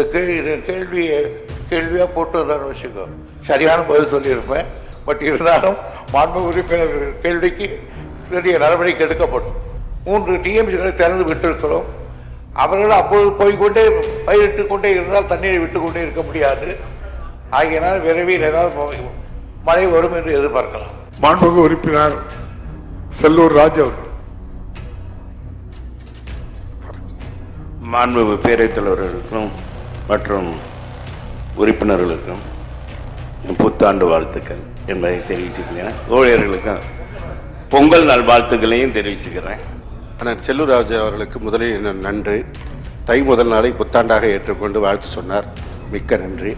இது கேள்வியை கேள்வியாக போட்டு வந்தான்னு வச்சுக்கோ. சரியான பதில் சொல்லியிருப்பேன். பட் இருந்தாலும் மாண்பு உறுப்பினர் கேள்விக்கு பெரிய நடவடிக்கை எடுக்கப்படும். மூன்று டிஎம்சிகளை திறந்து விட்டிருக்கிறோம். அவர்கள் அப்போது போய்க்கொண்டே பயிரிட்டு கொண்டே இருந்தால் தண்ணீரை விட்டு கொண்டே இருக்க முடியாது. ஆகையினால் விரைவில் ஏதாவது மழை வரும் என்று எதிர்பார்க்கலாம். மாண்புமிகு உறுப்பினர் செல்லூர் ராஜ் அவர்கள். மாண்புமிகு பேரவைத் தலைவர்களுக்கும் மற்றும் உறுப்பினர்களுக்கும் என் புத்தாண்டு வாழ்த்துக்கள் என்பதை தெரிவிச்சுக்கிறேன். ஊழியர்களுக்கும் பொங்கல் நாள் வாழ்த்துக்களையும் தெரிவிச்சுக்கிறேன். அண்ணன் செல்லூராஜ் அவர்களுக்கு முதலில் நன்றி. தை முதல் நாளை புத்தாண்டாக ஏற்றுக்கொண்டு வாழ்த்து சொன்னார். மிக்க நன்றி.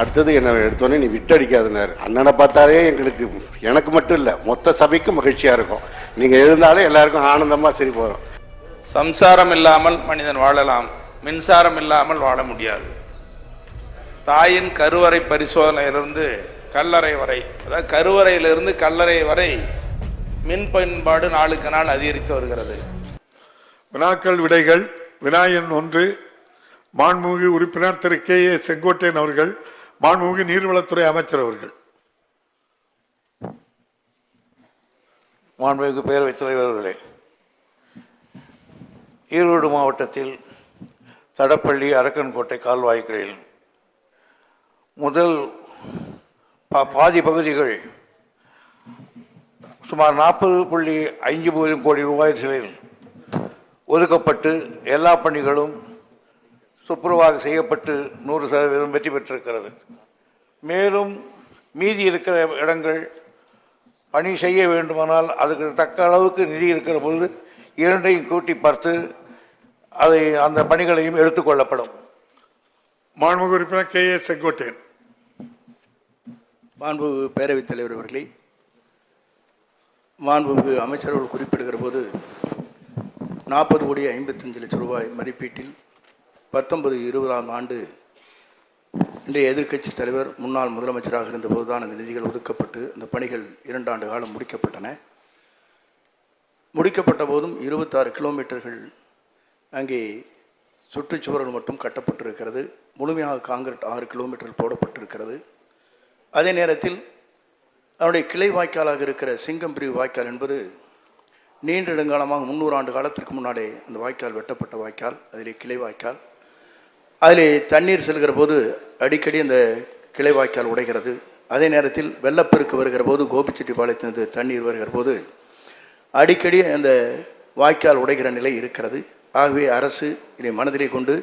அடுத்தது என்ன எடுத்தோடனே நீ விட்டடிக்காதனார். அண்ணனை பார்த்தாலே எங்களுக்கு எனக்கு மட்டும் இல்லை மொத்த சபைக்கும் மகிழ்ச்சியாக இருக்கும். நீங்கள் எழுந்தாலே எல்லாருக்கும் ஆனந்தமாக சரி போகிறோம் சம்சாரம் இல்லாமல் மனிதன் வாழலாம். மின்சாரம் இல்லாமல் வாழ முடியாது. தாயின் கருவறை பரிசோதனையிலிருந்து கல்லறை வரை அதாவது கருவறையிலிருந்து கல்லறை வரை மின் பயன்பாடு நாளுக்கு நாள் அதிகரித்து வருகிறது. வினாக்கள் விடைகள் வினாயன் ஒன்று. மாண்புமிகு உறுப்பினர் திரு கே ஏ செங்கோட்டையன் அவர்கள் மாண்புமிகு நீர்வளத்துறை அமைச்சர் அவர்கள். மாண்புமிகு பேரவைத் தலைவர்களே ஈரோடு மாவட்டத்தில் தடப்பள்ளி அரக்கன்கோட்டை கால்வாய்களில் முதல் பா- பாதி பகுதிகள் சுமார் நாற்பது புள்ளி ஐந்து பூஜ்ஜியம் கோடி ரூபாய் செலவில் ஒதுக்கப்பட்டு எல்லா பணிகளும் துப்புரவாக செய்யப்பட்டு நூறு சதவீதம் வெற்றி பெற்றிருக்கிறது. மேலும் மீதி இருக்கிற இடங்கள் பணி செய்ய வேண்டுமானால் அதுக்கு தக்க அளவுக்கு நிதி இருக்கிற பொழுது இரண்டையும் கூட்டி பார்த்து அதை அந்த பணிகளையும் எடுத்துக்கொள்ளப்படும் மாண்புமிகு உறுப்பினர் கே ஏ செங்கோட்டையன். மாண்புமிகு பேரவைத் தலைவர் அவர்களே மாண்புமிகு அமைச்சர்கள் குறிப்பிடுகிற போது நாற்பது கோடி ஐம்பத்தஞ்சு லட்சம் ரூபாய் மதிப்பீட்டில் பத்தொன்பது இருபதாம் ஆண்டு இன்றைய எதிர்க்கட்சி தலைவர் முன்னாள் முதலமைச்சராக இருந்தபோது தான் இந்த நிதிகள் ஒதுக்கப்பட்டு இந்த பணிகள் இரண்டாண்டு காலம் முடிக்கப்பட்டன. முடிக்கப்பட்ட போதும் இருபத்தாறு கிலோமீட்டர்கள் அங்கே சுற்றுச்சுவர்கள் மட்டும் கட்டப்பட்டிருக்கிறது. முழுமையாக காங்கிரீட் ஆறு கிலோமீட்டர் போடப்பட்டிருக்கிறது. அதே நேரத்தில் அதனுடைய கிளை வாய்க்காலாக இருக்கிற சிங்கம்பிரிவு வாய்க்கால் என்பது நீண்ட நெடுங்காலமாக முந்நூறு ஆண்டு காலத்திற்கு முன்னாடி அந்த வாய்க்கால் வெட்டப்பட்ட வாய்க்கால். அதிலே கிளை வாய்க்கால். அதிலே தண்ணீர் செல்கிற போது அடிக்கடி அந்த கிளை வாய்க்கால் உடைகிறது. அதே நேரத்தில் வெள்ளப்பெருக்கு வருகிற போது கோபிச்செட்டிப்பாளையத்திலிருந்து தண்ணீர் வருகிற போது அடிக்கடி அந்த வாய்க்கால் உடைகிற நிலை இருக்கிறது. ஆகவே அரசு இதை மனதிலே கொண்டு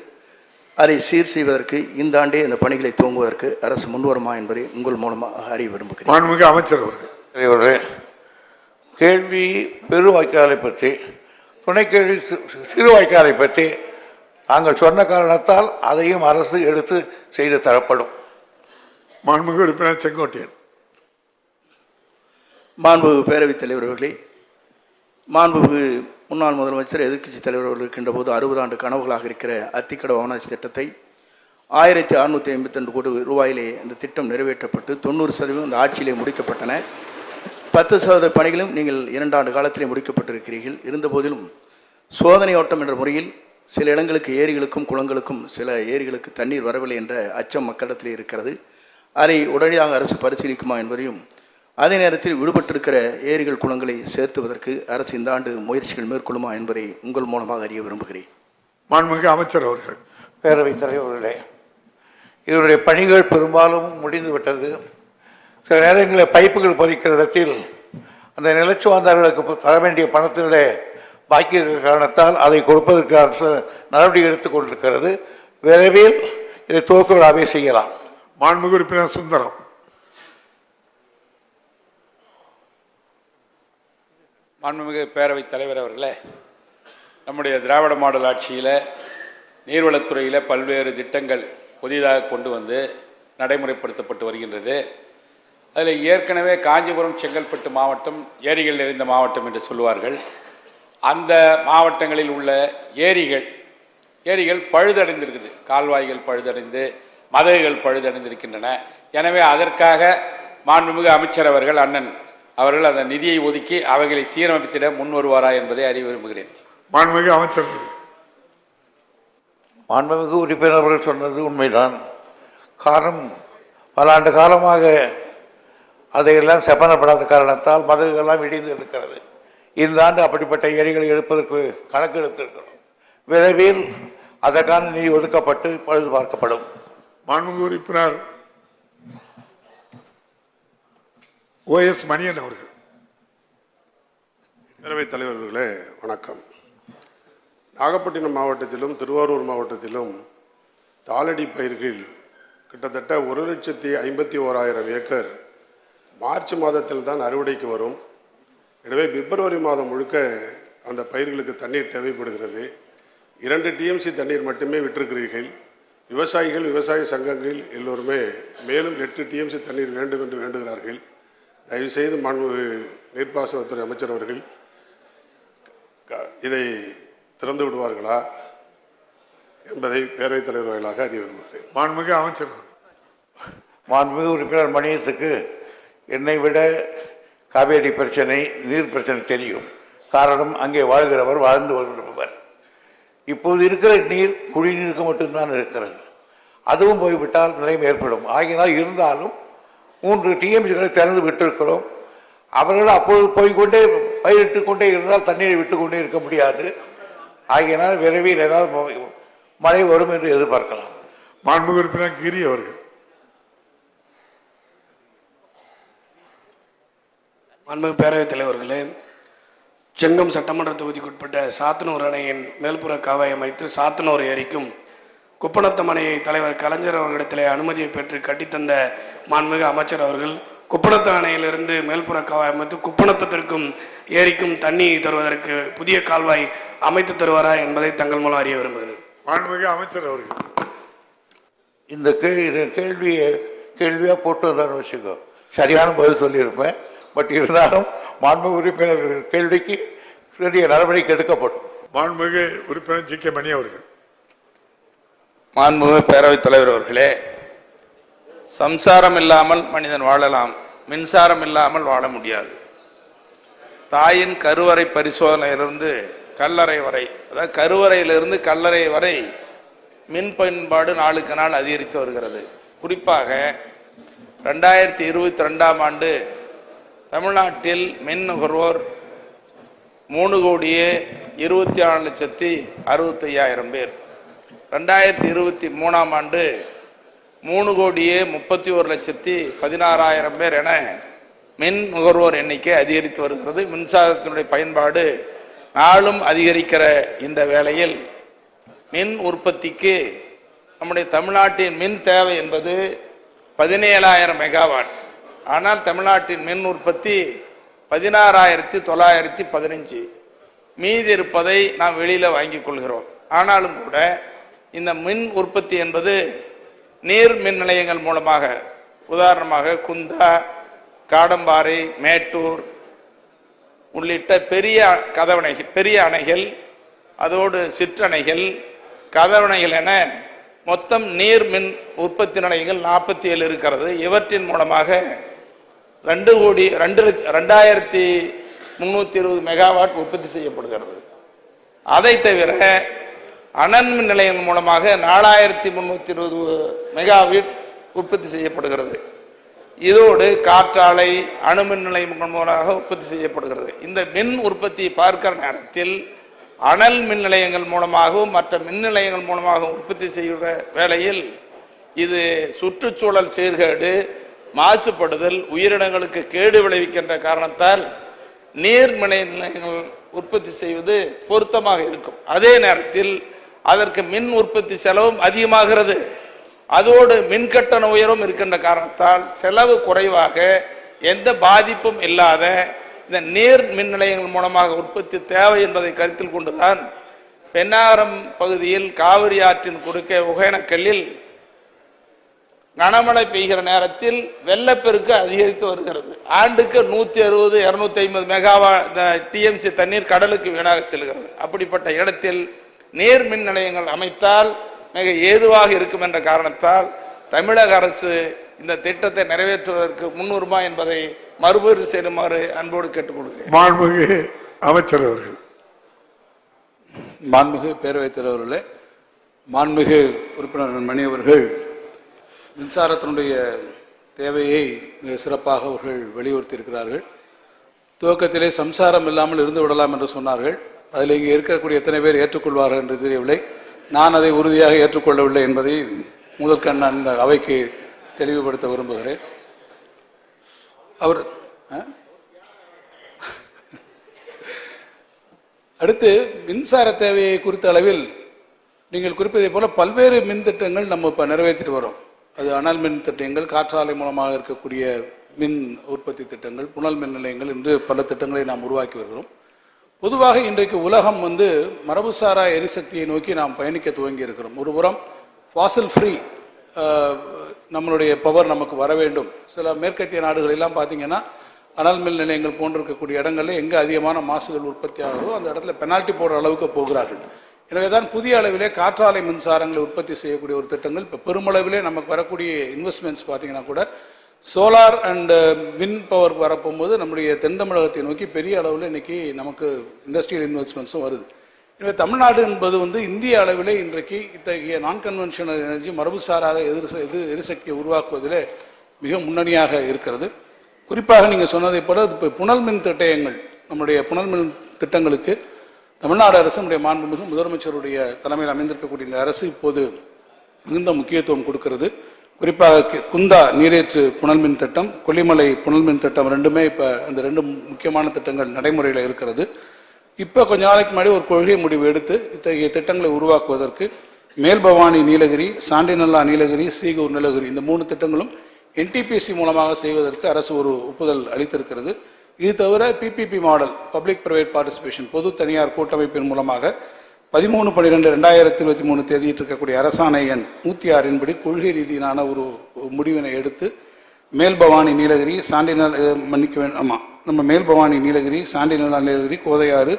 அதை சீர் செய்வதற்கு இந்த ஆண்டே இந்த பணிகளை துவங்குவதற்கு அரசு முன்வருமா என்பதை உங்கள் மூலமாக அறிய விரும்புகிறேன். மாண்புமிகு அமைச்சர் அவர்கள். தலைவர்களே கேள்வி பெரு வாய்க்காலை பற்றி துணை கேள்வி சிறு வாய்க்காலை பற்றி தாங்கள் சொன்ன காரணத்தால் அதையும் அரசு எடுத்து செய்து தரப்படும். மாண்புமிகு உறுப்பினர் செங்கோட்டையன். மாண்புமிகு பேரவைத் தலைவர் அவர்களே மாண்புமிகு முன்னாள் முதலமைச்சர் எதிர்க்கட்சித் தலைவர் அவர்கள் இருக்கின்ற போது அறுபது ஆண்டு கனவுகளாக இருக்கிற அத்திக்கட அவனாசி திட்டத்தை ஆயிரத்தி அறுநூற்றி ஐம்பத்தி ரெண்டு கோடி ரூபாயிலே இந்த திட்டம் நிறைவேற்றப்பட்டு தொண்ணூறு சதவீதம் இந்த ஆட்சியிலே முடிக்கப்பட்டன. பத்து சதவீத பணிகளும் நீங்கள் இரண்டாண்டு காலத்திலே முடிக்கப்பட்டிருக்கிறீர்கள். இருந்தபோதிலும் சோதனை ஓட்டம் என்ற முறையில் சில இடங்களுக்கு ஏரிகளுக்கும் குளங்களுக்கும் சில ஏரிகளுக்கு தண்ணீர் வரவில்லை என்ற அச்சம் மக்களிடத்தில் இருக்கிறது. அதை உடனடியாக அரசு பரிசீலிக்குமா என்பதையும் அதே நேரத்தில் விடுபட்டிருக்கிற ஏரிகள் குளங்களை சேர்த்துவதற்கு அரசு இந்த ஆண்டு முயற்சிகள் மேற்கொள்ளுமா என்பதை உங்கள் மூலமாக அறிய விரும்புகிறேன். மாண்புமிகு அமைச்சர் அவர்கள் பேரவைத் தலைவர்களே இதனுடைய பணிகள் பெரும்பாலும் முடிந்து விட்டது. சில நேரங்களில் பைப்புகள் பதிக்கிற இடத்தில் அந்த நிலச்சுவாந்தார்களுக்கு தர வேண்டிய பணத்திலே பாக்கி இருக்கிற காரணத்தால் அதை கொடுப்பதற்கு அரசு நடவடிக்கை எடுத்துக் கொண்டிருக்கிறது. விரைவில் இதை துவக்க விழாவே செய்யலாம். மாண்புமிகு உறுப்பினர் சுந்தரம். மாண்புமிகு பேரவைத் தலைவர் அவர்களே நம்முடைய திராவிட மாடல் ஆட்சியில் நீர்வளத்துறையில் பல்வேறு திட்டங்கள் புதிதாக கொண்டு வந்து நடைமுறைப்படுத்தப்பட்டு வருகின்றது. அதில் ஏற்கனவே காஞ்சிபுரம் செங்கல்பட்டு மாவட்டம் ஏரிகள் நிறைந்த மாவட்டம் என்று சொல்லுவார்கள். அந்த மாவட்டங்களில் உள்ள ஏரிகள் ஏரிகள் பழுதடைந்திருக்குது. கால்வாய்கள் பழுதடைந்து மதகுகள் பழுதடைந்திருக்கின்றன. எனவே அதற்காக மாண்புமிகு அமைச்சர் அவர்கள் அண்ணன் அவர்கள் அந்த நிதியை ஒதுக்கி அவைகளை சீரமைச்சிட முன் வருவாரா என்பதை அறிய விரும்புகிறேன். மாண்புமிகு அமைச்சர் அவர்கள் மாண்புமிகு உறுப்பினர்கள் சொன்னது உண்மைதான். காரணம் பல ஆண்டு காலமாக அதையெல்லாம் செப்பனப்படாத காரணத்தால் மதகுகள்லாம் இடிந்து இருக்கிறது. இந்த ஆண்டு அப்படிப்பட்ட ஏரிகளை எடுப்பதற்கு கணக்கு எடுத்திருக்கிறோம் விரைவில் அதற்கான நிதி ஒதுக்கப்பட்டு பழுது பார்க்கப்படும் மாண்புமிகு உறுப்பினர் ஓஎஸ் மணியன் அவர்கள். பேரவைத் தலைவர்களே வணக்கம். நாகப்பட்டினம் மாவட்டத்திலும் திருவாரூர் மாவட்டத்திலும் தாளடி பயிர்கள் கிட்டத்தட்ட ஒரு லட்சத்தி ஐம்பத்தி ஓராயிரம் ஏக்கர் மார்ச் மாதத்தில் தான் அறுவடைக்கு வரும். எனவே பிப்ரவரி மாதம் முழுக்க அந்த பயிர்களுக்கு தண்ணீர் தேவைப்படுகிறது. இரண்டு டிஎம்சி தண்ணீர் மட்டுமே விட்டிருக்கிறீர்கள். விவசாயிகள் விவசாய சங்கங்கள் எல்லோருமே மேலும் எட்டு டிஎம்சி தண்ணீர் வேண்டும் என்று வேண்டுகிறார்கள். தயவுசெய்து மாண்பு நீர்ப்பாசனத்துறை அமைச்சர் அவர்கள் இதை திறந்து விடுவார்களா என்பதை பேரவைத் தலைவர் வாயிலாக அறிய விரும்புகிறேன். மாண்புமிகு அமைச்சர். மாண்புமிகு உறுப்பினர் மணியத்துக்கு என்னை விட காவேரி பிரச்சனை நீர் பிரச்சனை தெரியும். காரணம் அங்கே வாழ்கிறவர் வாழ்ந்து வருகிறவர் இப்போது இருக்கிற நீர் குடிநீருக்கு மட்டும்தான் இருக்கிறது. அதுவும் போய்விட்டால் நிலைமை ஏற்படும். ஆகினால் இருந்தாலும் மூன்று டிஎம்சிகளை திறந்து விட்டிருக்கிறோம். அவர்கள் அப்பொழுது போய்க்கொண்டே பயிரிட்டு கொண்டே இருந்தால் தண்ணீரை விட்டு கொண்டே இருக்க முடியாது. ஆகையினால் விரைவில் ஏதாவது மழை வரும் என்று எதிர்பார்க்கலாம். மாண்புமிகு உறுப்பினர் கிரி அவர்கள். மாண்புமிகு பேரவைத் தலைவர்களே செங்கம் சட்டமன்ற தொகுதிக்குட்பட்ட சாத்தனூர் அணையின் மேல்புற காவாய் அமைத்து சாத்தனூர் ஏரிக்கும் குப்பணத்தம் அணையை தலைவர் கலைஞர் அவர்களிடத்திலே அனுமதியை பெற்று கட்டித்தந்த மாண்புமிகு அமைச்சர் அவர்கள் குப்பணத்த அணையிலிருந்து மேல்புற காவாய் அமைத்து குப்பணத்தத்திற்கும் ஏரிக்கும் தண்ணி தருவதற்கு புதிய கால்வாய் அமைத்து தருவாரா என்பதை தங்கள் மூலம் அறிய விரும்புகிறேன். மாண்புமிகு அமைச்சர் அவர்கள். இந்த கே இது கேள்வியை கேள்வியாக போட்டு வந்தான்னு வச்சுக்கோ. சரியான பதில் சொல்லியிருப்பேன். பட் இருந்தாலும் மாண்பு உறுப்பினர் கேள்விக்கு சிறிய நடவடிக்கை எடுக்கப்படும். மாண்புமிகு உறுப்பினர் ஜி கே மணி அவர்கள். மாண்புமிகு பேரவைத் தலைவர் அவர்களே சம்சாரம் இல்லாமல் மனிதன் வாழலாம் மின்சாரம் இல்லாமல் வாழ முடியாது. தாயின் கருவறை பரிசோதனையிலிருந்து கல்லறை வரை அதாவது கருவறையிலிருந்து கல்லறை வரை மின் பயன்பாடு நாளுக்கு நாள் அதிகரித்து வருகிறது. குறிப்பாக ரெண்டாயிரத்தி இருபத்தி ரெண்டாம் ஆண்டு தமிழ்நாட்டில் மின் நுகர்வோர் மூணு கோடியே இருபத்தி ஆறு லட்சத்தி அறுபத்தையாயிரம் பேர். ரெண்டாயிரத்தி இருபத்தி மூணாம் ஆண்டு மூணு கோடியே முப்பத்தி ஒரு லட்சத்தி பதினாறாயிரம் பேர் என மின் நுகர்வோர் எண்ணிக்கை அதிகரித்து வருகிறது. மின்சாரத்தினுடைய பயன்பாடு நாளும் அதிகரிக்கிற இந்த வேளையில் மின் உற்பத்திக்கு நம்முடைய தமிழ்நாட்டின் மின் தேவை என்பது பதினேழாயிரம் மெகாவாட். ஆனால் தமிழ்நாட்டின் மின் உற்பத்தி பதினாறாயிரத்தி தொள்ளாயிரத்தி பதினஞ்சு. மீதி இருப்பதை நாம் வெளியில் வாங்கிக் கொள்கிறோம். ஆனாலும் கூட இந்த மின் உற்பத்தி என்பது நீர் மின் நிலையங்கள் மூலமாக உதாரணமாக குந்தா காடம்பாறை மேட்டூர் உள்ளிட்ட பெரிய கதவணை பெரிய அணைகள் அதோடு சிற்றணைகள் கதவணைகள் என மொத்தம் நீர் மின் உற்பத்தி நிலையங்கள் நாற்பத்தி ஏழு இருக்கிறது. இவற்றின் மூலமாக ரெண்டு கோடி ரெண்டு லட்ச ரெண்டாயிரத்தி முந்நூற்றி இருபது மெகாவாட் உற்பத்தி செய்யப்படுகிறது. அதை தவிர அனல் மின் நிலையங்கள் மூலமாக நாலாயிரத்தி முந்நூற்றி இருபது மெகாவிட் உற்பத்தி செய்யப்படுகிறது. இதோடு காற்றாலை அணுமின் நிலையங்கள் மூலமாக உற்பத்தி செய்யப்படுகிறது. இந்த மின் உற்பத்தியை பார்க்கிற நேரத்தில் அனல் மின் நிலையங்கள் மூலமாகவும் மற்ற மின் நிலையங்கள் மூலமாகவும் உற்பத்தி செய்கிற வேளையில் இது சுற்றுச்சூழல் சீர்கேடு மாசுபடுதல் உயிரினங்களுக்கு கேடு விளைவிக்கின்ற காரணத்தால் நீர் மின் நிலையங்கள் உற்பத்தி செய்வது பொருத்தமாக இருக்கும். அதே நேரத்தில் அதற்கு மின் உற்பத்தி செலவும் அதிகமாகிறது. அதோடு மின் கட்டண இருக்கின்ற காரணத்தால் செலவு குறைவாக எந்த பாதிப்பும் இல்லாத இந்த நீர் மின் நிலையங்கள் மூலமாக உற்பத்தி தேவை என்பதை கருத்தில் கொண்டுதான் பெண்ணாரம் பகுதியில் காவிரி ஆற்றின் குறுக்கே ஒகேனக்கல்லில் கனமழை பெய்கிற நேரத்தில் வெள்ளப்பெருக்கு அதிகரித்து வருகிறது. ஆண்டுக்கு நூற்றி அறுபது இரநூத்தி ஐம்பது மெகாவா டிஎம்சி தண்ணீர் கடலுக்கு வீணாக செல்கிறது. அப்படிப்பட்ட இடத்தில் நீர் மின் நிலையங்கள் அமைத்தால் மிக ஏதுவாக இருக்கும் என்ற காரணத்தால் தமிழக அரசு இந்த திட்டத்தை நிறைவேற்றுவதற்கு முன்னுரிமா என்பதை மறுபரிசீலனை செய்யுமாறு அன்போடு கேட்டுக்கொள்கிறேன். மாண்புமிகு அமைச்சர் அவர்கள். மாண்புமிகு பேரவைத் தலைவர்களே மாண்புமிகு உறுப்பினர் மணி அவர்கள் மின்சாரத்தினுடைய தேவையை மிக சிறப்பாக அவர்கள் வலியுறுத்தியிருக்கிறார்கள். துவக்கத்திலே சம்சாரம் இல்லாமல் இருந்து விடலாம் என்று சொன்னார்கள். அதில் இங்கே இருக்கக்கூடிய எத்தனை பேர் ஏற்றுக்கொள்வார்கள் என்று தெரியவில்லை. நான் அதை உறுதியாக ஏற்றுக்கொள்ளவில்லை என்பதை முதற்கண் நான் இந்த அவைக்கு தெளிவுபடுத்த விரும்புகிறேன். அவர் அடுத்து மின்சார தேவையை குறித்த அளவில் நீங்கள் குறிப்பதை போல பல்வேறு மின் திட்டங்கள் நம்ம இப்போ நிறைவேற்றிட்டு வரோம். அது அனல் மின் திட்டங்கள் காற்றாலை மூலமாக இருக்கக்கூடிய மின் உற்பத்தி திட்டங்கள் புனல் மின் நிலையங்கள் என்று பல திட்டங்களை நாம் உருவாக்கி வருகிறோம். பொதுவாக இன்றைக்கு உலகம் வந்து மரபுசாரா எரிசக்தியை நோக்கி நாம் பயணிக்க துவங்கி இருக்கிறோம் ஒரு புறம் ஃபாசில் ஃப்ரீ நம்மளுடைய பவர் நமக்கு வர வேண்டும். சில மேற்கத்திய நாடுகளெல்லாம் பார்த்தீங்கன்னா அனல் மில் நிலையங்கள் போன்றிருக்கக்கூடிய இடங்களில் எங்கே அதிகமான மாசுகள் உற்பத்தி ஆகுதோ அந்த இடத்துல பெனால்ட்டி போடுற அளவுக்கு போகிறார்கள். எனவே தான் புதிய அளவிலே காற்றாலை மின்சாரங்களை உற்பத்தி செய்யக்கூடிய ஒரு திட்டங்கள் இப்போ பெருமளவிலே நமக்கு வரக்கூடிய இன்வெஸ்ட்மெண்ட்ஸ் பார்த்தீங்கன்னா கூட solar and wind power uh, வரப்போகும்போது நம்முடைய தென் தமிழகத்தை நோக்கி பெரிய அளவில் இன்றைக்கி நமக்கு இண்டஸ்ட்ரியல் இன்வெஸ்ட்மெண்ட்ஸும் வருது. எனவே தமிழ்நாடு என்பது வந்து இந்திய அளவிலே இன்றைக்கு இத்தகைய நான் கன்வென்ஷனல் எனர்ஜி மரபு சாராத எதிர் எது எரிசக்தியை உருவாக்குவதில் மிக முன்னணியாக இருக்கிறது. குறிப்பாக நீங்கள் சொன்னதை போல இப்போ புனல் மின் திட்டங்கள் நம்முடைய புனல் மின் திட்டங்களுக்கு தமிழ்நாடு அரசு நம்முடைய மாண்புமிகு முதலமைச்சருடைய தலைமையில் அமைந்திருக்கக்கூடிய இந்த அரசு இப்போது மிகுந்த முக்கியத்துவம் கொடுக்கிறது. குறிப்பாக குந்தா நீரேற்று புனல் மின் திட்டம் கொல்லிமலை புனல் மின் திட்டம் ரெண்டுமே இப்போ அந்த ரெண்டு முக்கியமான திட்டங்கள் நடைமுறையில் இருக்கிறது. இப்போ கொஞ்ச நாளைக்கு முன்னாடி ஒரு கொள்கை முடிவு எடுத்து இத்தகைய திட்டங்களை உருவாக்குவதற்கு மேல்பவானி நீலகிரி சாண்டிநல்லா நீலகிரி சீகூர் நீலகிரி இந்த மூணு திட்டங்களும் என்டிபிசி மூலமாக செய்வதற்கு அரசு ஒரு ஒப்புதல் அளித்திருக்கிறது. இது தவிர PPP model public private participation பொது தனியார் கூட்டமைப்பின் மூலமாக பதிமூணு பன்னிரெண்டு ரெண்டாயிரத்தி இருபத்தி மூணு தேதியிட்டு இருக்கக்கூடிய அரசாணை எண் நூற்றி ஆறின்படி கொள்கை ரீதியிலான ஒரு முடிவினை எடுத்து மேல்பவானி நீலகிரி சாண்டினால் மன்னிக்க வேண்டும் ஆமாம் நம்ம மேல்பவானி நீலகிரி சாண்டிநல்லா நீலகிரி கோதையாறு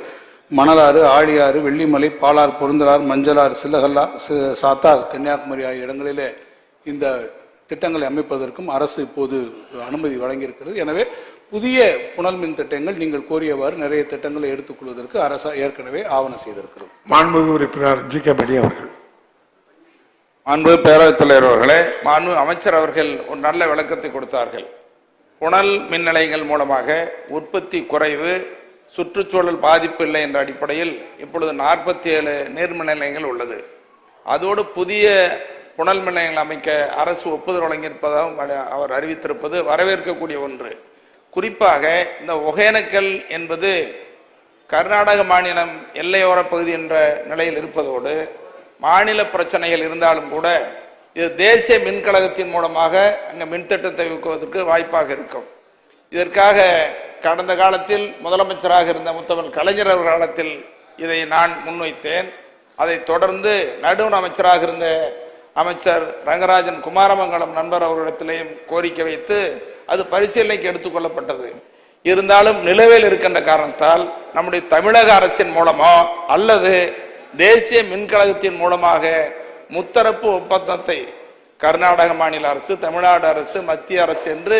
மணலாறு ஆழியாறு வெள்ளிமலை பாலார் பொருந்தலார் மஞ்சளாறு சில்லகல்லா சாத்தார் கன்னியாகுமரி ஆகிய இடங்களிலே இந்த திட்டங்களை அமைப்பதற்கும் அரசு இப்போது அனுமதி வழங்கியிருக்கிறது. எனவே புதிய புனல் மின் திட்டங்கள் நீங்கள் கோரியவாறு நிறைய திட்டங்களை எடுத்துக்கொள்வதற்கு அரசு ஏற்கனவே ஆவணம் செய்திருக்கிறது மாண்புமிகு உறுப்பினர் ஜி கே மணி அவர்கள். மாண்பு பேரவைத் தலைவர் அவர்களே மாண்பு அமைச்சர் அவர்கள் ஒரு நல்ல விளக்கத்தை கொடுத்தார்கள். புனல் மின் நிலையங்கள் மூலமாக உற்பத்தி குறைவு சுற்றுச்சூழல் பாதிப்பு இல்லை என்ற அடிப்படையில் இப்பொழுது நாற்பத்தி ஏழு நீர்மின் நிலையங்கள் உள்ளது. அதோடு புதிய புனல் மின் நிலையங்கள் அமைக்க அரசு ஒப்புதல் வழங்கியிருப்பதாகவும் அவர் அறிவித்திருப்பது வரவேற்கக்கூடிய ஒன்று. குறிப்பாக இந்த ஒகேனக்கல் என்பது கர்நாடக மாநிலம் எல்லையோர பகுதி என்ற நிலையில் இருப்பதோடு மாநில பிரச்சனைகள் இருந்தாலும் கூட இது தேசிய மின்கழகத்தின் மூலமாக அங்கே மின்திட்டத்தை ஊக்குவதற்கு வாய்ப்பாக இருக்கும். இதற்காக கடந்த காலத்தில் முதலமைச்சராக இருந்த முத்தமிழ் கலைஞர் அவர் காலத்தில் இதை நான் முன்வைத்தேன். அதை தொடர்ந்து நடுவண் அமைச்சராக இருந்த அமைச்சர் ரங்கராஜன் குமாரமங்கலம் நண்பர் அவர்களிடத்திலேயும் கோரிக்கை வைத்து அது பரிசீலனைக்கு எடுத்துக்கொள்ளப்பட்டது. இருந்தாலும் நிலுவையில் இருக்கின்ற காரணத்தால் நம்முடைய தமிழக அரசின் மூலமோ அல்லது தேசிய மின்கழகத்தின் மூலமாக முத்தரப்பு ஒப்பந்தத்தை கர்நாடக மாநில அரசு தமிழ்நாடு அரசு மத்திய அரசு என்று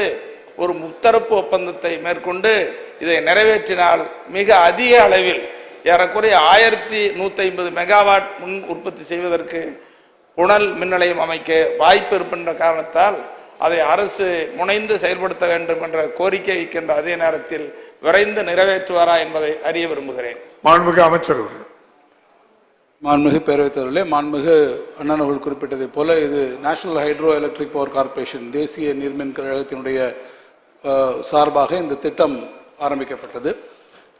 ஒரு முத்தரப்பு ஒப்பந்தத்தை மேற்கொண்டு இதை நிறைவேற்றினால் மிக அதிக அளவில் ஏறக்குறைய ஆயிரத்தி நூத்தி ஐம்பது மெகாவாட் மின் உற்பத்தி செய்வதற்கு புனல் மின் நிலையம் அமைக்க வாய்ப்பு இருப்பின்ற காரணத்தால் அதை அரசு முனைந்து செயல்படுத்த வேண்டும் என்ற கோரிக்கை வைக்கின்ற அதே நேரத்தில் விரைந்து நிறைவேற்றுவாரா என்பதை அறிய விரும்புகிறேன். மாண்புமிகு அமைச்சர் அவர்கள். மாண்புமிகு பேரவைத் தலைவர்களே மாண்புமிகு அண்ணன் அவர்கள் குறிப்பிட்டதைப் போல இது national hydro electric power corporation தேசிய நீர்மின் கழகத்தினுடைய சார்பாக இந்த திட்டம் ஆரம்பிக்கப்பட்டது.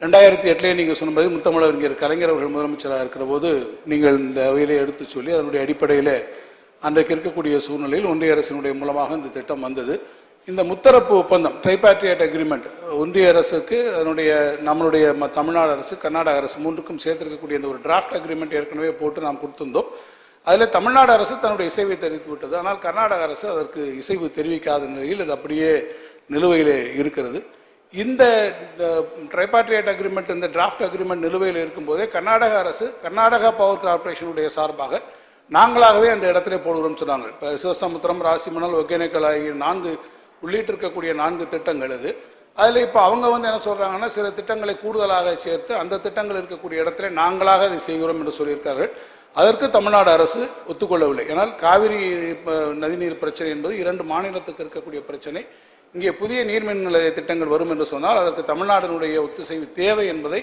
ரெண்டாயிரத்தி எட்டுலேயே நீங்கள் சொன்னபடி முத்தமிழறிஞர் கலைஞர் அவர்கள் முதலமைச்சராக இருக்கிற போது நீங்கள் இந்த அவையிலே எடுத்து சொல்லி அதனுடைய அடிப்படையில் அன்றைக்கு இருக்கக்கூடிய சூழ்நிலையில் ஒன்றிய அரசினுடைய மூலமாக இந்த திட்டம் வந்தது. இந்த முத்தரப்பு ஒப்பந்தம் ட்ரைபாட்ரியேட் அக்ரிமெண்ட் ஒன்றிய அரசுக்கு அதனுடைய நம்மளுடைய ம- தமிழ்நாடு அரசு கர்நாடக அரசு மூன்றுக்கும் சேர்த்திருக்கக்கூடிய இந்த ஒரு டிராஃப்ட் அக்ரிமெண்ட் ஏற்கனவே போட்டு நாம் கொடுத்திருந்தோம். அதில் தமிழ்நாடு அரசு தன்னுடைய இசைவை தெரிவித்து விட்டது. ஆனால் கர்நாடக அரசு அதற்கு இசைவு தெரிவிக்காத நிலையில் அது அப்படியே நிலுவையிலே இருக்கிறது. இந்த ட்ரைபாட்ரியேட் அக்ரிமெண்ட் இந்த டிராஃப்ட் அக்ரிமெண்ட் நிலுவையில் இருக்கும்போதே கர்நாடக அரசு கர்நாடகா பவர் கார்ப்பரேஷனுடைய சார்பாக நாங்களாகவே அந்த இடத்துல போடுகிறோம்னு சொன்னாங்க. இப்போ சிவசமுத்திரம் ராசிமணல் ஒகேனக்கல் ஆகிய நான்கு உள்ளிட்டு இருக்கக்கூடிய நான்கு திட்டங்கள் இது. அதில் இப்போ அவங்க வந்து என்ன சொல்கிறாங்கன்னா சில திட்டங்களை கூடுதலாக சேர்த்து அந்த திட்டங்கள் இருக்கக்கூடிய இடத்துல நாங்களாக அதை செய்கிறோம் என்று சொல்லியிருக்கார்கள். அதற்கு தமிழ்நாடு அரசு ஒத்துக்கொள்ளவில்லை. ஏனால் காவிரி நதிநீர் பிரச்சனை என்பது இரண்டு மாநிலத்துக்கு இருக்கக்கூடிய பிரச்சனை. இங்கே புதிய நீர்மின் நிலைய திட்டங்கள் வரும் என்று சொன்னால் அதற்கு தமிழ்நாட்டினுடைய ஒத்துழைப்பு தேவை என்பதை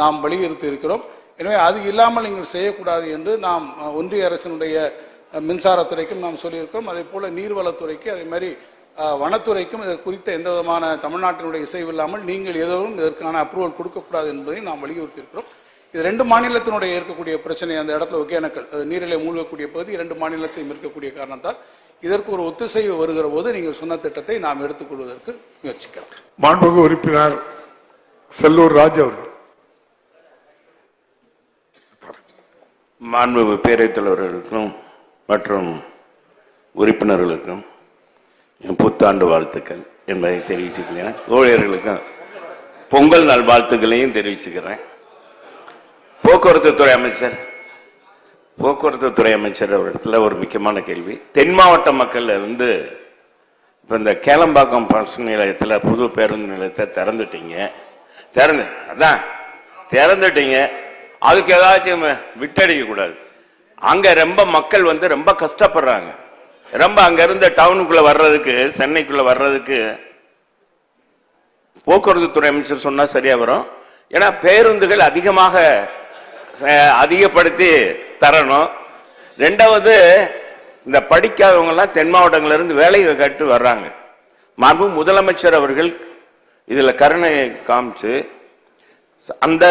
நாம் வலியுறுத்தி இருக்கிறோம். எனவே அது இல்லாமல் நீங்கள் செய்யக்கூடாது என்று நாம் ஒன்றிய அரசினுடைய மின்சாரத்துறைக்கும் நாம் சொல்லியிருக்கிறோம். அதே போல நீர்வளத்துறைக்கு அதே மாதிரி வனத்துறைக்கும் இது குறித்த எந்த விதமான தமிழ்நாட்டினுடைய இசைவு இல்லாமல் நீங்கள் எதுவும் இதற்கான அப்ரூவல் கொடுக்கக்கூடாது என்பதை நாம் வலியுறுத்தியிருக்கிறோம். இது ரெண்டு மாநிலத்தினுடைய இருக்கக்கூடிய பிரச்சனை அந்த இடத்துல ஒகேனக்கல் அது நீரிலே மூழ்கக்கூடிய பகுதி இரண்டு மாநிலத்தையும் இருக்கக்கூடிய காரணத்தால் இதற்கு ஒரு ஒத்திசைவு வருகிற போது நீங்கள் சொன்ன திட்டத்தை நாம் எடுத்துக்கொள்வதற்கு முயற்சிக்கலாம். மாண்புமிகு உறுப்பினர் செல்லூர் ராஜ் அவர்கள். மாண்பு பேரவைத் தலைவர்களுக்கும் மற்றும் உறுப்பினர்களுக்கும் என் புத்தாண்டு வாழ்த்துக்கள் என்பதை தெரிவிச்சுக்கிறேன். ஊழியர்களுக்கும் பொங்கல் நாள் வாழ்த்துக்களையும் தெரிவிச்சுக்கிறேன். போக்குவரத்து துறை அமைச்சர் போக்குவரத்து துறை அமைச்சர் இடத்துல ஒரு முக்கியமான கேள்வி. தென் மாவட்ட மக்கள் வந்து இப்போ இந்த கேளம்பாக்கம் பஸ் நிலையத்தில் புது பேருந்து நிலையத்தை திறந்துட்டீங்க. திறந்து அதான் திறந்துட்டீங்க. அதுக்கு ஏதாச்சும் விட்டடிக்க கூடாது. அங்க ரொம்ப மக்கள் வந்து ரொம்ப கஷ்டப்படுறாங்க. ரொம்ப அங்க இருந்து டவுனுக்குள்ள வர்றதுக்கு சென்னைக்குள்ள வர்றதுக்கு போக்குவரத்து துறை அமைச்சர் சொன்னா சரியா வரும். ஏன்னா பேருந்துகள் அதிகமாக அதிகப்படுத்தி தரணும். ரெண்டாவது இந்த படிக்காதவங்க எல்லாம் தென் மாவட்டங்கள்ல இருந்து வேலையை கட்டு வர்றாங்க. மரபு முதலமைச்சர் அவர்கள் இதுல கருணை காமிச்சு அந்த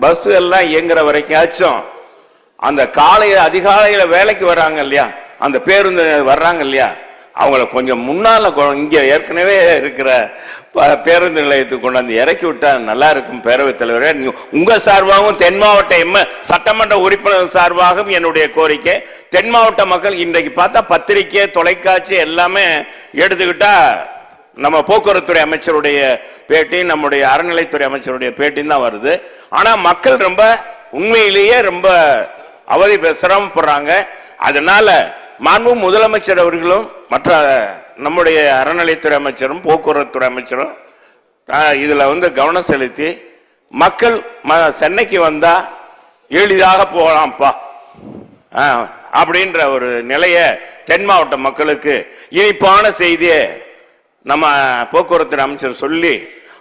பஸ் எல்லாம் இயங்குற வரைக்காச்சும் அந்த காலையில அதிகாலையில வேலைக்கு வர்றாங்க இல்லையா? அந்த பேருந்து வர்றாங்க இல்லையா? அவங்கள கொஞ்சம் முன்னால கொ- இங்க ஏற்கனவே இருக்கிற ப- பேருந்து நிலையத்துக்கு கொண்டாந்து இறக்கி விட்டா நல்லா இருக்கும் பேரவைத் தலைவரே. உங்க சார்பாகவும் தென் மாவட்ட எம் சட்டமன்ற உறுப்பினர் சார்பாகவும் என்னுடைய கோரிக்கை. தென் மாவட்ட மக்கள் இன்றைக்கு பார்த்தா பத்திரிக்கை தொலைக்காட்சி எல்லாமே எடுத்துக்கிட்டா நம்ம போக்குவரத்துறை அமைச்சருடைய பேட்டி நம்முடைய அறநிலைத்துறை அமைச்சருடைய பேட்டியும் தான் வருது. ஆனா மக்கள் ரொம்ப உண்மையிலேயே ரொம்ப அவதி சிரமப்படுறாங்க. அதனால மாண்பு முதலமைச்சர் அவர்களும் மற்ற நம்முடைய அறநிலைத்துறை அமைச்சரும் போக்குவரத்துறை அமைச்சரும் இதில் இதுல வந்து கவனம் செலுத்தி மக்கள் ம- சென்னைக்கு வந்தா எளிதாக போகலாம்ப்பா. ஆ, அப்படின்ற ஒரு நிலைய தென் மாவட்ட மக்களுக்கு இனிப்பான செய்தியை நம்ம போக்குவரத்து அமைச்சர் சொல்லி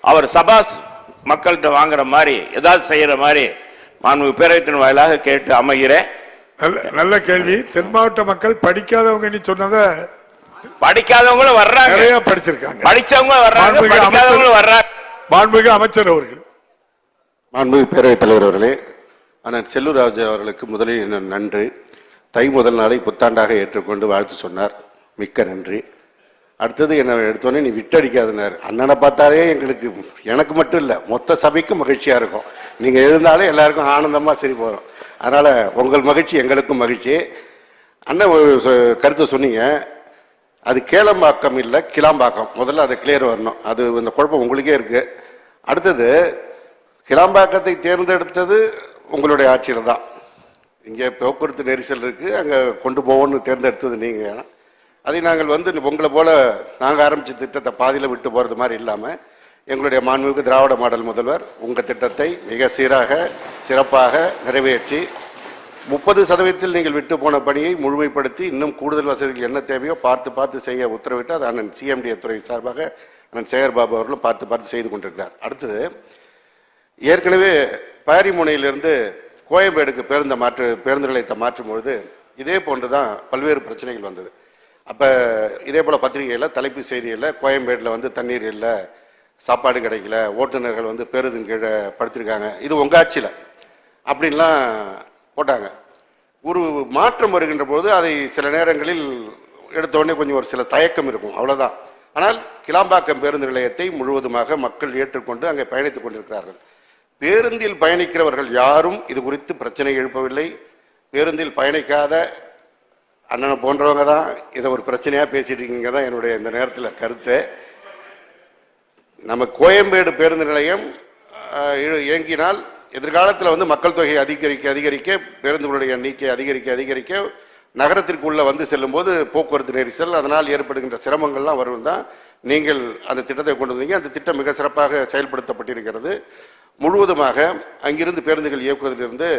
அவர் சபாஸ் மக்கள்கிட்ட வாங்குற மாதிரி ஏதாவது செய்யற மாதிரி மாண்பு பேரவைத்தின் வாயிலாக கேட்டு அமைகிறேன். நல்ல நல்ல கேள்வி. தென் மாவட்ட மக்கள் படிக்காதவங்க நீ சொன்னதை படிக்காதவங்களும் வர்றாங்க. நிறைய படிச்சிருக்காங்க. படிச்சவங்க வர்றாங்க படிக்காதவங்களும் வர்றாங்க. மாண்புமிகு அமைச்சர் அவர்கள். மாண்புமிகு பேரவைத் தலைவர் அவர்களே அண்ணன் செல்லூராஜ் அவர்களுக்கு முதலில் நன்றி. தை முதல் நாளை புத்தாண்டாக ஏற்றுக்கொண்டு வாழ்த்து சொன்னார். மிக்க நன்றி. அடுத்தது என்னை எடுத்தோடனே நீ விட்டடிக்காதனார். அண்ணனை பார்த்தாலே எங்களுக்கு எனக்கு மட்டும் இல்லை மொத்த சபைக்கும் மகிழ்ச்சியாக இருக்கும். நீங்கள் எழுந்தாலே எல்லாருக்கும் ஆனந்தமாக சரி போகிறோம் அதனால் உங்கள் மகிழ்ச்சி எங்களுக்கும் மகிழ்ச்சி. அண்ணன் ஒரு சொ- கருத்து சொன்னீங்க. அது கேளம்பாக்கம் இல்லை கிளாம்பாக்கம். முதல்ல அதை கிளியர் வரணும். அது இந்த குழப்பம் உங்களுக்கே இருக்குது அடுத்தது கிளாம்பாக்கத்தை தேர்ந்தெடுத்தது உங்களுடைய ஆட்சியில் தான். இங்கே போக்குவரத்து நெரிசல் இருக்குது அங்கே கொண்டு போவோன்னு தேர்ந்தெடுத்தது நீங்கள் அதை நாங்கள் வந்து உங்களை போல நாங்கள் ஆரம்பித்த திட்டத்தை பாதியில் விட்டு போகிறது மாதிரி இல்லாமல் எங்களுடைய மாண்புமிகு திராவிட மாடல் முதல்வர் உங்கள் திட்டத்தை மிக சீராக சிறப்பாக நிறைவேற்றி முப்பது சதவீதத்தில் நீங்கள் விட்டு போன பணியை முழுமைப்படுத்தி இன்னும் கூடுதல் வசதிகள் என்ன தேவையோ பார்த்து பார்த்து செய்ய உத்தரவிட்டு அது அண்ணன் சிஎம்டிஏ துறை சார்பாக அண்ணன் சேகர் பாபு அவர்களும் பார்த்து பார்த்து செய்து கொண்டிருக்கிறார். அடுத்தது ஏற்கனவே பாரிமுனையிலிருந்து கோயம்பேடுக்கு பேருந்த மாற்று பேருந்து நிலையத்தை மாற்றும் பொழுது இதே போன்று தான் பல்வேறு பிரச்சனைகள் வந்தது. அப்போ இதே போல் பத்திரிகையில் தலைப்பு செய்தியில் கோயம்பேட்டில் வந்து தண்ணீர் இல்லை சாப்பாடு கிடைக்கல ஓட்டுநர்கள் வந்து பேருந்தின் கீழே படுத்திருக்காங்க. இது உங்கள் ஆட்சியில். அப்படின்லாம் போட்டாங்க. ஒரு மாற்றம் வருகின்ற போது அதை சில நேரங்களில் எடுத்தோடனே கொஞ்சம் ஒரு சில தயக்கம் இருக்கும். அவ்வளோதான் ஆனால் கிளாம்பாக்கம் பேருந்து நிலையத்தை முழுவதுமாக மக்கள் ஏற்றுக்கொண்டு அங்கே பயணித்துக் கொண்டிருக்கிறார்கள். பேருந்தில் பயணிக்கிறவர்கள் யாரும் இது குறித்து பிரச்சனை எழுப்பவில்லை. பேருந்தில் பயணிக்காத அண்ணனை போன்றவங்க தான் இதை ஒரு பிரச்சனையாக பேசிட்டு இருக்கீங்க தான் என்னுடைய இந்த நேரத்தில் கருத்து. நம்ம கோயம்பேடு பேருந்து நிலையம் இ- இயங்கினால் எதிர்காலத்தில் வந்து மக்கள் தொகை அதிகரிக்க அதிகரிக்க பேருந்துகளுடைய எண்ணிக்கை அதிகரிக்க அதிகரிக்க நகரத்திற்குள்ளே வந்து செல்லும்போது போக்குவரத்து நெரிசல் அதனால் ஏற்படுகின்ற சிரமங்கள்லாம் வரும் தான் நீங்கள் அந்த திட்டத்தை கொண்டு வந்தீங்க. அந்த திட்டம் மிக சிறப்பாக செயல்படுத்தப்பட்டிருக்கிறது. முழுவதுமாக அங்கிருந்து பேருந்துகள் இயக்குவதிலிருந்து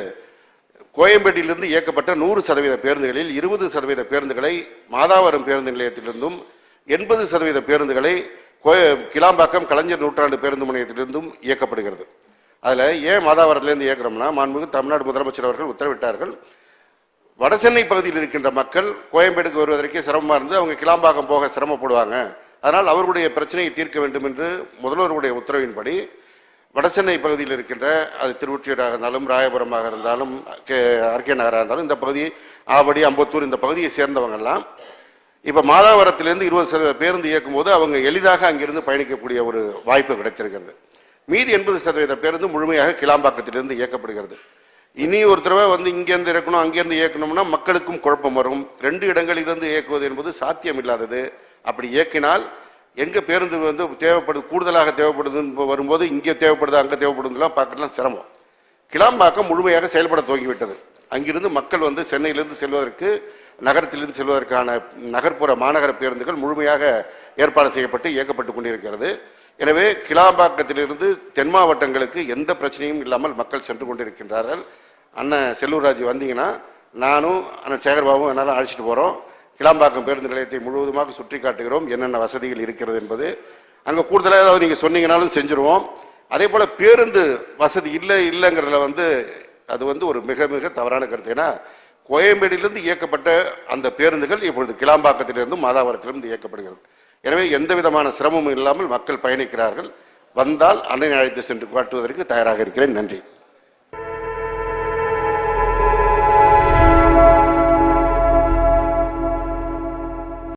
கோயம்பேட்டிலிருந்து இயக்கப்பட்ட நூறு சதவீத பேருந்துகளில் இருபது சதவீத பேருந்துகளை மாதாவரம் பேருந்து நிலையத்திலிருந்தும் எண்பது சதவீத பேருந்துகளை கோய- கிளாம்பாக்கம் கலைஞர் நூற்றாண்டு பேருந்து முனையத்திலிருந்தும் இயக்கப்படுகிறது. அதில் ஏன் மாதாவரத்திலேருந்து இயக்கிறோம்னா மாண்புமிகு தமிழ்நாடு முதலமைச்சர் அவர்கள் உத்தரவிட்டார்கள். வடசென்னை பகுதியில் இருக்கின்ற மக்கள் கோயம்பேடுக்கு வருவதற்கே சிரமமாக இருந்து அவங்க கிளாம்பாக்கம் போக சிரமப்படுவாங்க. அதனால் அவர்களுடைய பிரச்சனையை தீர்க்க வேண்டும் என்று முதல்வருடைய உத்தரவின்படி வடசென்னை பகுதியில் இருக்கின்ற அது திருவொற்றியூராக இருந்தாலும் ராயபுரமாக இருந்தாலும் கே ஆர்கே நகராக இருந்தாலும் இந்த பகுதி ஆவடி அம்பத்தூர் இந்த பகுதியை சேர்ந்தவங்கெல்லாம் இப்போ மாதாவரத்திலேருந்து இருபது சதவீத பேருந்து இயக்கும் போது அவங்க எளிதாக அங்கிருந்து பயணிக்கக்கூடிய ஒரு வாய்ப்பு கிடைத்திருக்கிறது. மீதி எண்பது சதவீத பேருந்து முழுமையாக கிளாம்பாக்கத்திலிருந்து இயக்கப்படுகிறது. இனி ஒரு தடவை வந்து இங்கேருந்து இறக்கணும் அங்கேருந்து இயக்கணும்னா மக்களுக்கும் குழப்பம் வரும். ரெண்டு இடங்களிலிருந்து இயக்குவது என்பது சாத்தியம் இல்லாதது அப்படி இயக்கினால் எங்கே பேருந்து வந்து தேவைப்படுது கூடுதலாக தேவைப்படுதுன்னு வரும்போது இங்கே தேவைப்படுது அங்கே தேவைப்படுதுலாம் பார்க்கலாம் சிரமம். கிளாம்பாக்கம் முழுமையாக செயல்பட துவங்கிவிட்டது. அங்கிருந்து மக்கள் வந்து சென்னையிலிருந்து செல்வதற்கு நகரத்திலிருந்து செல்வதற்கான நகர்ப்புற மாநகர பேருந்துகள் முழுமையாக ஏற்பாடு செய்யப்பட்டு இயக்கப்பட்டு கொண்டிருக்கிறது. எனவே கிளாம்பாக்கத்திலிருந்து தென் மாவட்டங்களுக்கு எந்த பிரச்சனையும் இல்லாமல் மக்கள் சென்று கொண்டிருக்கின்றார்கள். அண்ணன் செல்லூர்ராஜ் வந்தீங்கன்னா நானும் அண்ணன் சேகர்பாபும் என்னால் அழைச்சிட்டு போகிறோம் கிளாம்பாக்கம் பேருந்து நிலையத்தை முழுவதுமாக சுற்றி காட்டுகிறோம் என்னென்ன வசதிகள் இருக்கிறது என்பது அங்கே கூடுதலாக ஏதாவது நீங்கள் சொன்னீங்கனாலும் செஞ்சுருவோம். அதே போல் பேருந்து வசதி இல்லை இல்லைங்கிறதுல வந்து அது வந்து ஒரு மிக மிக தவறான கருத்து. ஏன்னா கோயம்பேடியிலிருந்து இயக்கப்பட்ட அந்த பேருந்துகள் இப்பொழுது கிளாம்பாக்கத்திலிருந்தும் மாதாவரத்திலிருந்து இயக்கப்படுகிறது. எனவே எந்த விதமான சிரமமும் இல்லாமல் மக்கள் பயணிக்கிறார்கள். வந்தால் அன்னை அழைத்து சென்று காட்டுவதற்கு தயாராக இருக்கிறேன். நன்றி.